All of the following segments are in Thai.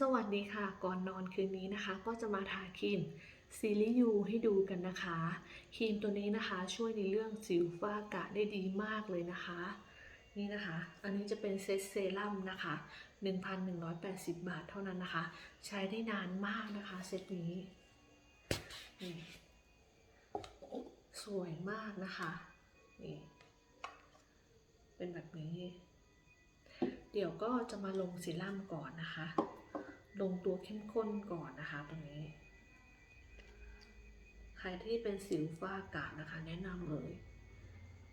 สวัสดีค่ะ ก่อนนอนคืนนี้นะคะ ก็จะมาทาครีมซีรีส์ยูให้ดูกันนะคะ ครีมตัวนี้นะคะ ช่วยในเรื่องสิวฝ้ากระได้ดีมากเลยนะคะ นี่นะคะ อันนี้จะเป็นเซตเซรั่มนะคะ 1,180 บาทเท่านั้นนะคะ ใช้ได้นานมากนะคะเซตนี้นี่สวยมากนะคะนี่เป็นแบบนี้ เดี๋ยวก็จะมาลงเซรั่มก่อนนะคะ ลงตัวเข้มข้นก่อนนะคะตรงนี้ ใครที่เป็นสิวฝ้ากระนะคะ แนะนำเลย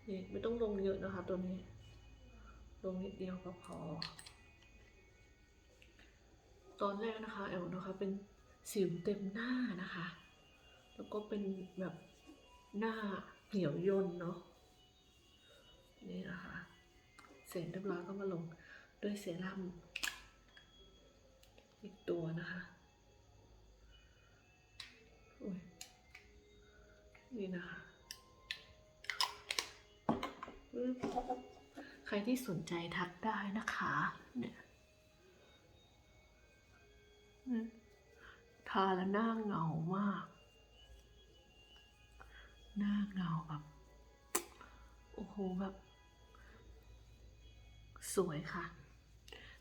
นี่ไม่ต้องลงเยอะนะคะ ตัวนี้ ลงนิดเดียวก็พอ ตอนแรกนะคะแอลนะคะเป็นสิวเต็มหน้านะคะ แล้วก็เป็นแบบหน้าเหี่ยวย่นเนาะนี่นะคะ เสร็จเรียบร้อยก็มาลงด้วยเซรั่ม อีกตัวนะคะนี่นะคะใครที่สนใจทักได้นะคะ เนี่ยทาแล้วหน้าเงามาก หน้าเงาแบบ โอ้โหแบบ สวยค่ะ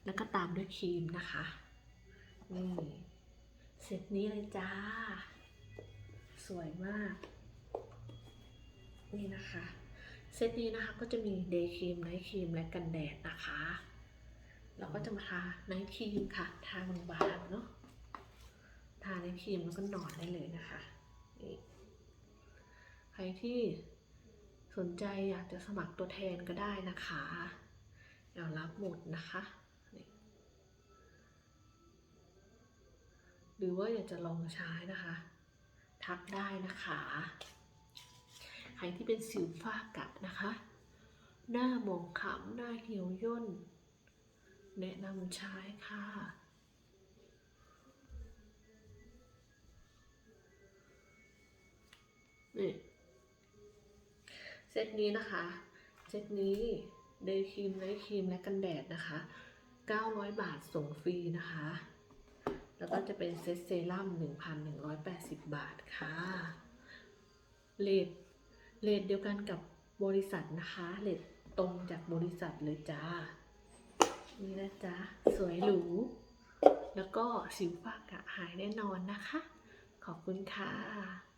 แล้วก็ตามด้วยครีมนะคะ นี่เซตนี้เลยจ้า สวยมาก นี่นะคะ เซตนี้นะคะก็จะมีเดย์ครีมไนท์ครีมและกันแดดนะคะ เราก็จะมาทาไนท์ครีมค่ะ ทาบางๆเนาะ ทาไนท์ครีมแล้วก็นอนได้เลยนะคะนี่ใครที่สนใจอยากจะสมัครตัวแทนก็ได้นะคะเดี๋ยวรับหมดนะคะนี่ หรือว่าอยากจะลองใช้นะคะ ทักได้นะคะ ใครที่เป็นสิวฝ้ากระนะคะ หน้าหมองขำหน้าเหี่ยวย่น แนะนำใช้ค่ะนี่เซตนี้นะคะ เซตนี้เดย์ครีมไนท์ครีมและกันแดดนะคะ 900 บาทส่งฟรีนะคะ แล้วก็จะเป็นเซตเซรั่ม1,180 บาทค่ะเลทเลทเดียวกันกับบริษัทนะคะเลทตรงจากบริษัทเลยจ้า นี่นะจ๊ะ สวยหรู แล้วก็สิวฝ้ากระหายแน่นอนนะคะ ขอบคุณค่ะ